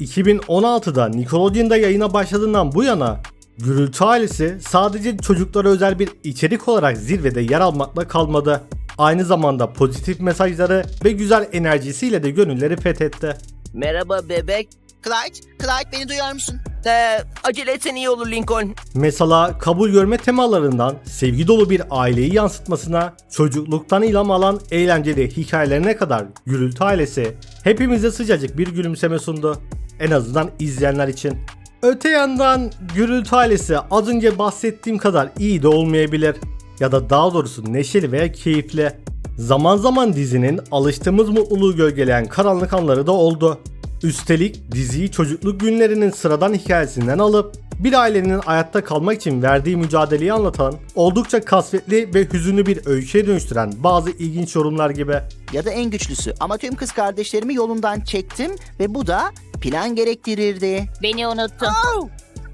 2016'da Nickelodeon'da yayına başladığından bu yana Gürültü ailesi sadece çocuklara özel bir içerik olarak zirvede yer almakla kalmadı. Aynı zamanda pozitif mesajları ve güzel enerjisiyle de gönülleri fethetti. Merhaba bebek. Clyde, Clyde beni duyuyor musun? Ee, acele etsen iyi olur Lincoln. Mesela kabul görme temalarından sevgi dolu bir aileyi yansıtmasına, çocukluktan ilham alan eğlenceli hikayelerine kadar Gürültü ailesi hepimize sıcacık bir gülümseme sundu. En azından izleyenler için. Öte yandan Gürültü ailesi az önce bahsettiğim kadar iyi de olmayabilir. Ya da daha doğrusu neşeli veya keyifli. Zaman zaman dizinin alıştığımız mutluluğu gölgeleyen karanlık anları da oldu. Üstelik diziyi çocukluk günlerinin sıradan hikayesinden alıp bir ailenin hayatta kalmak için verdiği mücadeleyi anlatan, oldukça kasvetli ve hüzünlü bir öyküye dönüştüren bazı ilginç yorumlar gibi. Ya da en güçlüsü ama tüm kız kardeşlerimi yolundan çektim ve bu da plan gerektirirdi. Beni unuttun.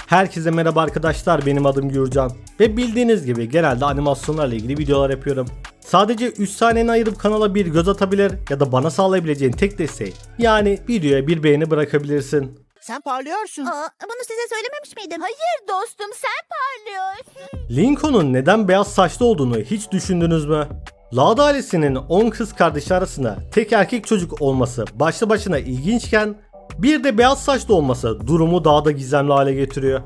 Herkese merhaba arkadaşlar benim adım Gürcan ve bildiğiniz gibi genelde animasyonlarla ilgili videolar yapıyorum. Sadece 3 saniyeni ayırıp kanala bir göz atabilir ya da bana sağlayabileceğin tek desteği yani videoya bir beğeni bırakabilirsin. Sen parlıyorsun. Aa, bunu size söylememiş miydim? Hayır dostum sen parlıyorsun. Lincoln'un neden beyaz saçlı olduğunu hiç düşündünüz mü? Ladd ailesinin 10 kız kardeşi arasında tek erkek çocuk olması başlı başına ilginçken bir de beyaz saçlı olması durumu daha da gizemli hale getiriyor.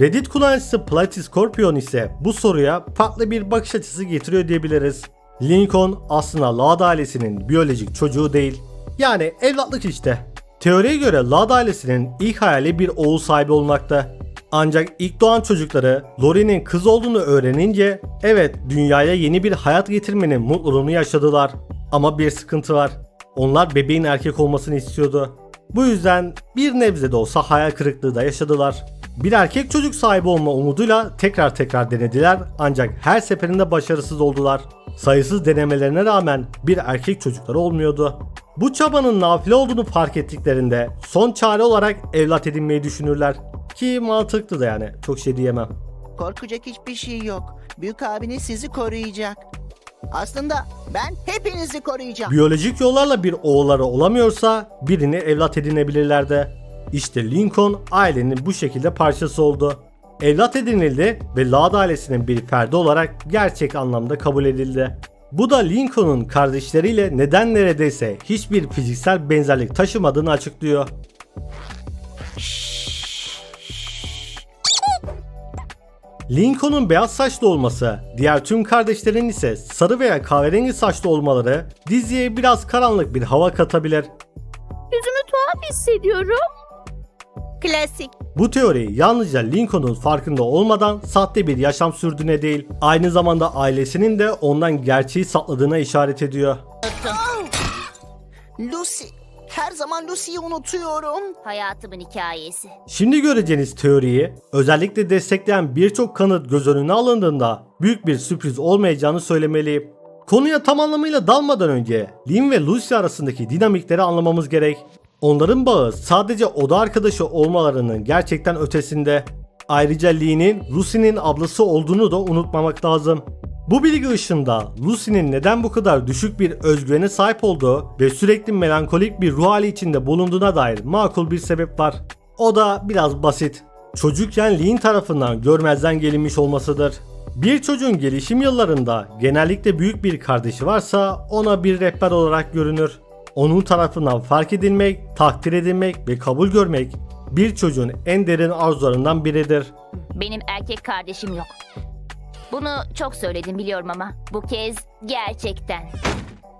Reddit kullanıcısı Platy Scorpion ise bu soruya farklı bir bakış açısı getiriyor diyebiliriz. Lincoln aslında Ladd ailesinin biyolojik çocuğu değil. Yani evlatlık işte. Teoriye göre Ladd ailesinin ilk hayali bir oğul sahibi olmakta. Ancak ilk doğan çocukları Lori'nin kız olduğunu öğrenince evet dünyaya yeni bir hayat getirmenin mutluluğunu yaşadılar. Ama bir sıkıntı var. Onlar bebeğin erkek olmasını istiyordu. Bu yüzden bir nebze de olsa hayal kırıklığı da yaşadılar. Bir erkek çocuk sahibi olma umuduyla tekrar tekrar denediler ancak her seferinde başarısız oldular. Sayısız denemelerine rağmen bir erkek çocukları olmuyordu. Bu çabanın nafile olduğunu fark ettiklerinde son çare olarak evlat edinmeyi düşünürler. Ki mantıklı da yani çok şey diyemem. Korkacak hiçbir şey yok. Büyük abiniz sizi koruyacak. Aslında ben hepinizi koruyacağım. Biyolojik yollarla bir oğulları olamıyorsa birini evlat edinebilirler de. İşte Lincoln ailenin bu şekilde parçası oldu. Evlat edinildi ve Ladd ailesinin bir ferdi olarak gerçek anlamda kabul edildi. Bu da Lincoln'un kardeşleriyle neden neredeyse hiçbir fiziksel benzerlik taşımadığını açıklıyor. Lincoln'un beyaz saçlı olması, diğer tüm kardeşlerin ise sarı veya kahverengi saçlı olmaları diziye biraz karanlık bir hava katabilir. Yüzümü tuhaf hissediyorum. Klasik. Bu teori yalnızca Lincoln'un farkında olmadan sahte bir yaşam sürdüğüne değil, aynı zamanda ailesinin de ondan gerçeği sakladığına işaret ediyor. Lucy. Her zaman Lucy'yi unutuyorum. Hayatımın hikayesi. Şimdi göreceğiniz teoriyi özellikle destekleyen birçok kanıt göz önüne alındığında büyük bir sürpriz olmayacağını söylemeliyim. Konuya tam anlamıyla dalmadan önce Lynn ve Lucy arasındaki dinamikleri anlamamız gerek. Onların bağı sadece oda arkadaşı olmalarının gerçekten ötesinde. Ayrıca Lee'nin Lucy'nin ablası olduğunu da unutmamak lazım. Bu bilgi ışığında Lucy'nin neden bu kadar düşük bir özgüvene sahip olduğu ve sürekli melankolik bir ruh hali içinde bulunduğuna dair makul bir sebep var. O da biraz basit. Çocukken Lee'in tarafından görmezden gelinmiş olmasıdır. Bir çocuğun gelişim yıllarında genellikle büyük bir kardeşi varsa ona bir rehber olarak görünür. Onun tarafından fark edilmek, takdir edilmek ve kabul görmek bir çocuğun en derin arzularından biridir. Benim erkek kardeşim yok. Bunu çok söyledim biliyorum ama bu kez gerçekten.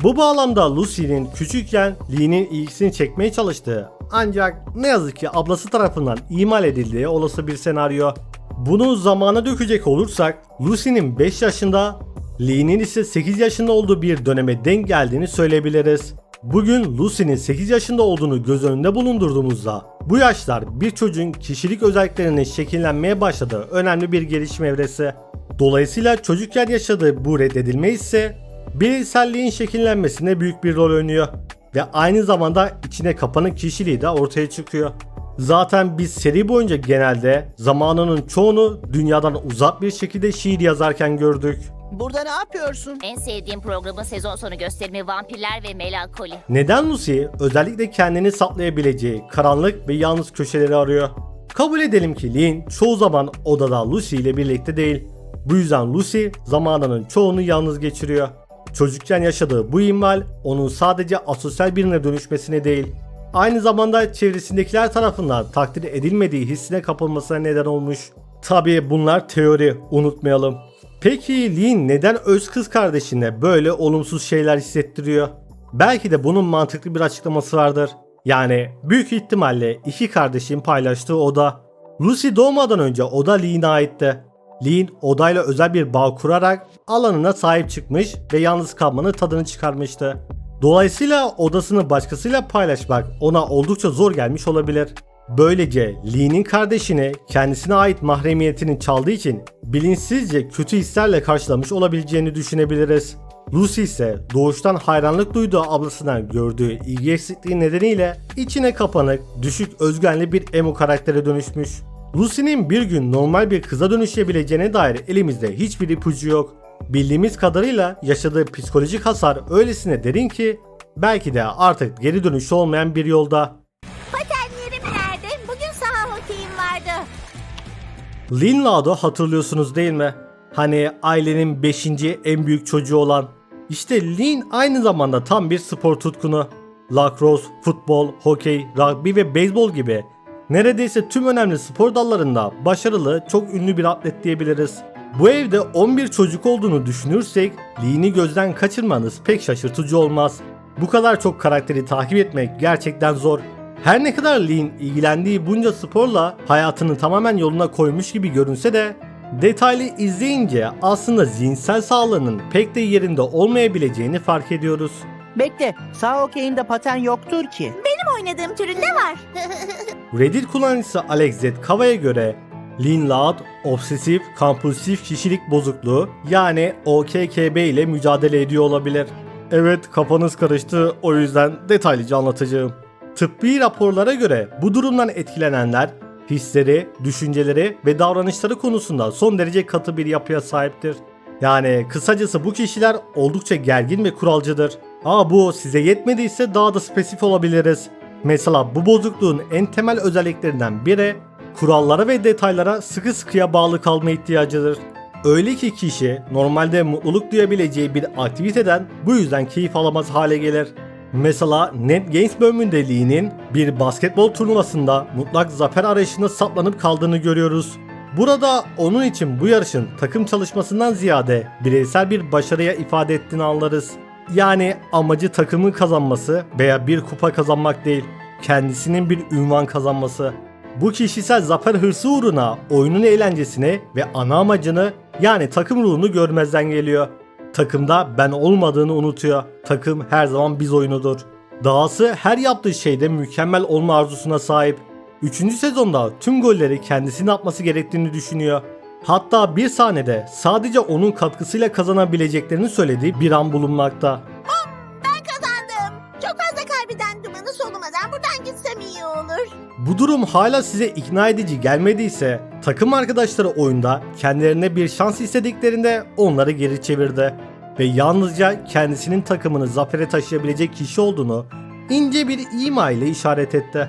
Bu bağlamda Lucy'nin küçükken Lee'nin ilgisini çekmeye çalıştığı ancak ne yazık ki ablası tarafından imal edildiği olası bir senaryo. Bunu zamana dökecek olursak Lucy'nin 5 yaşında Lee'nin ise 8 yaşında olduğu bir döneme denk geldiğini söyleyebiliriz. Bugün Lucy'nin 8 yaşında olduğunu göz önünde bulundurduğumuzda bu yaşlar bir çocuğun kişilik özelliklerinin şekillenmeye başladığı önemli bir gelişim evresi. Dolayısıyla çocukken yaşadığı bu reddedilme ise bireyselliğin şekillenmesine büyük bir rol oynuyor ve aynı zamanda içine kapanık kişiliği de ortaya çıkıyor. Zaten biz seri boyunca genelde zamanının çoğunu dünyadan uzak bir şekilde şiir yazarken gördük. Burada ne yapıyorsun? En sevdiğim programın sezon sonu gösterimi Vampirler ve Melankoli. Neden Lucy özellikle kendini saklayabileceği karanlık ve yalnız köşeleri arıyor? Kabul edelim ki Lynn çoğu zaman odada Lucy ile birlikte değil. Bu yüzden Lucy zamanının çoğunu yalnız geçiriyor. Çocukken yaşadığı bu ihmal onun sadece asosyal birine dönüşmesine değil, aynı zamanda çevresindekiler tarafından takdir edilmediği hissine kapılmasına neden olmuş. Tabii bunlar teori, unutmayalım. Peki Lynn neden öz kız kardeşine böyle olumsuz şeyler hissettiriyor? Belki de bunun mantıklı bir açıklaması vardır. Yani büyük ihtimalle iki kardeşin paylaştığı oda. Lucy doğmadan önce oda Lynn'e aitti. Lynn odayla özel bir bağ kurarak alanına sahip çıkmış ve yalnız kalmanın tadını çıkarmıştı. Dolayısıyla odasını başkasıyla paylaşmak ona oldukça zor gelmiş olabilir. Böylece Lee'nin kardeşini kendisine ait mahremiyetini çaldığı için bilinçsizce kötü hislerle karşılamış olabileceğini düşünebiliriz. Lucy ise doğuştan hayranlık duyduğu ablasından gördüğü ilgi eksikliği nedeniyle içine kapanık, düşük özgüvenli bir emo karaktere dönüşmüş. Lucy'nin bir gün normal bir kıza dönüşebileceğine dair elimizde hiçbir ipucu yok. Bildiğimiz kadarıyla yaşadığı psikolojik hasar öylesine derin ki belki de artık geri dönüşü olmayan bir yolda. Hokeyim vardı. Lin Lado'u hatırlıyorsunuz değil mi? Hani ailenin 5. en büyük çocuğu olan. İşte Lin aynı zamanda tam bir spor tutkunu. Lacrosse, futbol, hokey, rugby ve beyzbol gibi neredeyse tüm önemli spor dallarında başarılı, çok ünlü bir atlet diyebiliriz. Bu evde 11 çocuk olduğunu düşünürsek Lee'ni gözden kaçırmanız pek şaşırtıcı olmaz. Bu kadar çok karakteri takip etmek gerçekten zor. Her ne kadar Lee'nin ilgilendiği bunca sporla hayatını tamamen yoluna koymuş gibi görünse de detaylı izleyince aslında zihinsel sağlığının pek de yerinde olmayabileceğini fark ediyoruz. Bekle, sağ okeyinde paten yoktur ki. Benim oynadığım türünde var. Reddit kullanıcısı Alex Z. Kava'ya göre Lean Loud, obsesif kompulsif kişilik bozukluğu yani OKKB ile mücadele ediyor olabilir. Evet kafanız karıştı o yüzden detaylıca anlatacağım. Tıbbi raporlara göre bu durumdan etkilenenler hisleri, düşünceleri ve davranışları konusunda son derece katı bir yapıya sahiptir. Yani kısacası bu kişiler oldukça gergin ve kuralcıdır. Aa bu size yetmediyse daha da spesifik olabiliriz. Mesela bu bozukluğun en temel özelliklerinden biri kurallara ve detaylara sıkı sıkıya bağlı kalma ihtiyacıdır. Öyle ki kişi normalde mutluluk duyabileceği bir aktiviteden bu yüzden keyif alamaz hale gelir. Mesela Net Games bölümünde bir basketbol turnuvasında mutlak zafer arayışında saplanıp kaldığını görüyoruz. Burada onun için bu yarışın takım çalışmasından ziyade bireysel bir başarıya ifade ettiğini anlarız. Yani amacı takımın kazanması veya bir kupa kazanmak değil, kendisinin bir ünvan kazanması. Bu kişisel zafer hırsı uğruna oyunun eğlencesini ve ana amacını yani takım ruhunu görmezden geliyor. Takımda ben olmadığını unutuyor. Takım her zaman biz oyunudur. Dahası her yaptığı şeyde mükemmel olma arzusuna sahip. Üçüncü sezonda tüm golleri kendisinin atması gerektiğini düşünüyor. Hatta bir sahnede sadece onun katkısıyla kazanabileceklerini söylediği bir an bulunmakta. Ben kazandım. Çok fazla kaybeden dumanı solumadan buradan gitsem iyi olur. Bu durum hala size ikna edici gelmediyse takım arkadaşları oyunda kendilerine bir şans istediklerinde onları geri çevirdi ve yalnızca kendisinin takımını zafere taşıyabilecek kişi olduğunu ince bir ima ile işaret etti.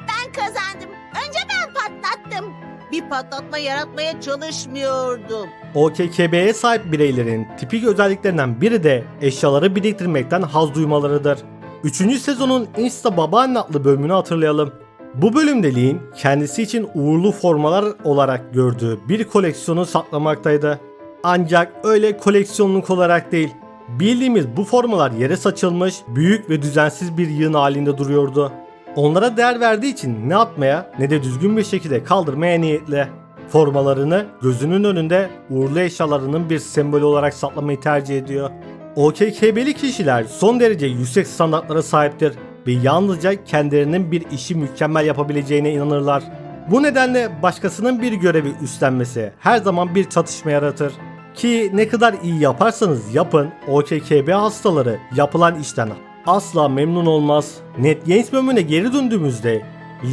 Ben kazandım. Önce ben patlattım. Bir patlatma yaratmaya çalışmıyordum. OKKB'ye sahip bireylerin tipik özelliklerinden biri de eşyaları biriktirmekten haz duymalarıdır. 3. sezonun Insta Babaanne adlı bölümünü hatırlayalım. Bu bölümde Lee'in kendisi için uğurlu formalar olarak gördüğü bir koleksiyonu saklamaktaydı. Ancak öyle koleksiyonluk olarak değil. Bildiğimiz bu formalar yere saçılmış, büyük ve düzensiz bir yığın halinde duruyordu. Onlara değer verdiği için ne atmaya ne de düzgün bir şekilde kaldırmaya niyetli. Formalarını gözünün önünde uğurlu eşyalarının bir sembolü olarak saklamayı tercih ediyor. OKKB'li kişiler son derece yüksek standartlara sahiptir ve yalnızca kendilerinin bir işi mükemmel yapabileceğine inanırlar. Bu nedenle başkasının bir görevi üstlenmesi her zaman bir çatışma yaratır. Ki ne kadar iyi yaparsanız yapın OKKB hastaları yapılan işten asla memnun olmaz. NetGames bölümüne geri döndüğümüzde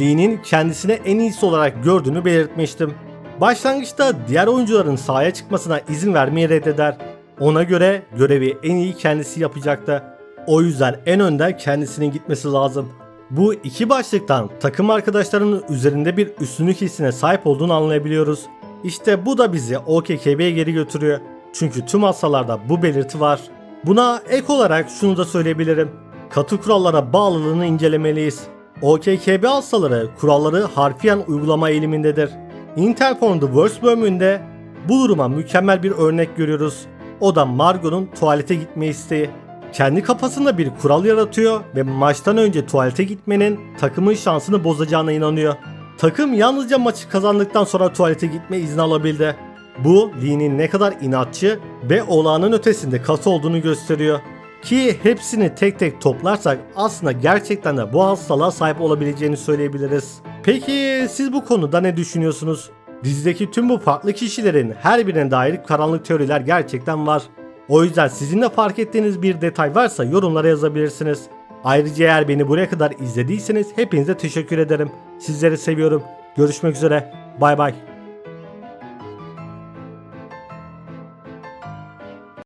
Lee'nin kendisine en iyisi olarak gördüğünü belirtmiştim. Başlangıçta diğer oyuncuların sahaya çıkmasına izin vermeyi reddeder. Ona göre görevi en iyi kendisi yapacaktı. O yüzden en önden kendisinin gitmesi lazım. Bu iki başlıktan takım arkadaşlarının üzerinde bir üstünlük hissine sahip olduğunu anlayabiliyoruz. İşte bu da bizi OKKB'ye geri götürüyor. Çünkü tüm hastalarda bu belirti var. Buna ek olarak şunu da söyleyebilirim. Katı kurallara bağlılığını incelemeliyiz. OKKB hastaları kuralları harfiyen uygulama eğilimindedir. Interpon The Worst bölümünde bu duruma mükemmel bir örnek görüyoruz. O da Margot'un tuvalete gitme isteği. Kendi kafasında bir kural yaratıyor ve maçtan önce tuvalete gitmenin takımın şansını bozacağına inanıyor. Takım yalnızca maçı kazandıktan sonra tuvalete gitme izni alabildi. Bu Lee'nin ne kadar inatçı ve olağanın ötesinde katı olduğunu gösteriyor. Ki hepsini tek tek toplarsak aslında gerçekten de bu hastalığa sahip olabileceğini söyleyebiliriz. Peki siz bu konuda ne düşünüyorsunuz? Dizideki tüm bu farklı kişilerin her birine dair karanlık teoriler gerçekten var. O yüzden sizin de fark ettiğiniz bir detay varsa yorumlara yazabilirsiniz. Ayrıca eğer beni buraya kadar izlediyseniz hepinize teşekkür ederim. Sizleri seviyorum. Görüşmek üzere. Bay bay.